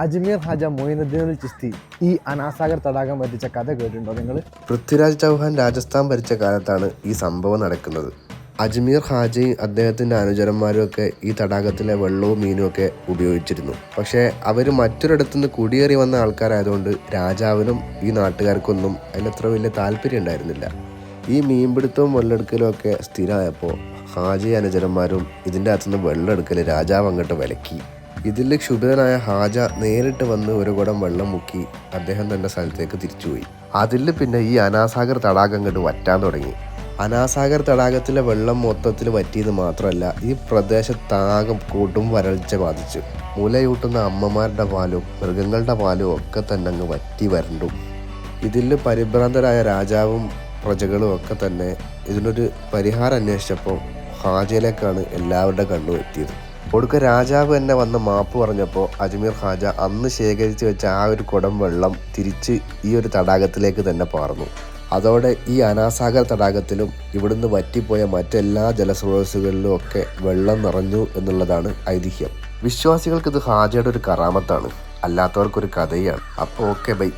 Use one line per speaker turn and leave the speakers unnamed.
അജ്മീർ ഹാജ മൊയിനുദ്ദീനുൽ ചിസ്തി. ഈ അനാസാഗർ തടാകം വറ്റിച്ച കഥ കേട്ടിട്ടുണ്ടോ നിങ്ങൾ?
പൃഥ്വിരാജ് ചൗഹാൻ രാജസ്ഥാൻ ഭരിച്ച കാലത്താണ് ഈ സംഭവം നടക്കുന്നത്. അജ്മീർ ഹാജയും അദ്ദേഹത്തിന്റെ അനുചരന്മാരും ഒക്കെ ഈ തടാകത്തിലെ വെള്ളവും മീനും ഒക്കെ ഉപയോഗിച്ചിരുന്നു. പക്ഷേ അവർ മറ്റൊരിടത്തുനിന്ന് കുടിയേറി വന്ന ആൾക്കാരായതുകൊണ്ട് രാജാവിനും ഈ നാട്ടുകാർക്കൊന്നും അതിലത്ര വലിയ താല്പര്യം ഉണ്ടായിരുന്നില്ല. ഈ മീൻപിടുത്തവും വെള്ളമെടുക്കലും ഒക്കെ സ്ഥിരമായപ്പോൾ ഹാജി അനുചരന്മാരും ഇതിന്റെ അകത്തുനിന്ന് വെള്ളമെടുക്കൽ രാജാവ് അങ്ങോട്ട് വിലക്കി. ഇതിൽ ക്ഷുഭിതനായ ഹാജ നേരിട്ട് വന്ന് ഒരു കുടം വെള്ളം മുക്കി അദ്ദേഹം തന്റെ സ്ഥലത്തേക്ക് തിരിച്ചുപോയി. അതിൽ പിന്നെ ഈ അനാസാഗർ തടാകം കണ്ട് വറ്റാൻ തുടങ്ങി. അനാസാഗർ തടാകത്തിലെ വെള്ളം മൊത്തത്തിൽ വറ്റിയത് മാത്രമല്ല ഈ പ്രദേശത്താകം കൂട്ടും വരൾച്ച ബാധിച്ചു. മുലയൂട്ടുന്ന അമ്മമാരുടെ പാലും മൃഗങ്ങളുടെ പാലും ഒക്കെ തന്നെ അങ്ങ് വറ്റി വരണ്ടു. ഇതിൽ പരിഭ്രാന്തരായ രാജാവും പ്രജകളും ഒക്കെ തന്നെ ഇതിനൊരു പരിഹാരം അന്വേഷിച്ചപ്പോൾ ഹാജയിലേക്കാണ് എല്ലാവരുടെ കണ്ണു എത്തിയത്. ഒടുക്ക രാജാവ് തന്നെ വന്ന് മാപ്പ് പറഞ്ഞപ്പോൾ അജ്മീർ ഖാജ അന്ന് ശേഖരിച്ച് വെച്ച ആ ഒരു കുടം വെള്ളം തിരിച്ച് ഈ ഒരു തടാകത്തിലേക്ക് തന്നെ പാർന്നു. അതോടെ ഈ അനാസാഗർ തടാകത്തിലും ഇവിടുന്ന് വറ്റിപ്പോയ മറ്റെല്ലാ ജലസ്രോതസ്സുകളിലും ഒക്കെ വെള്ളം നിറഞ്ഞു എന്നുള്ളതാണ് ഐതിഹ്യം. വിശ്വാസികൾക്ക് ഇത് ഹാജയുടെ ഒരു കറാമത്താണ്. അല്ലാത്തവർക്കൊരു കഥയാണ്. അപ്പോൾ ഓക്കെ ബൈ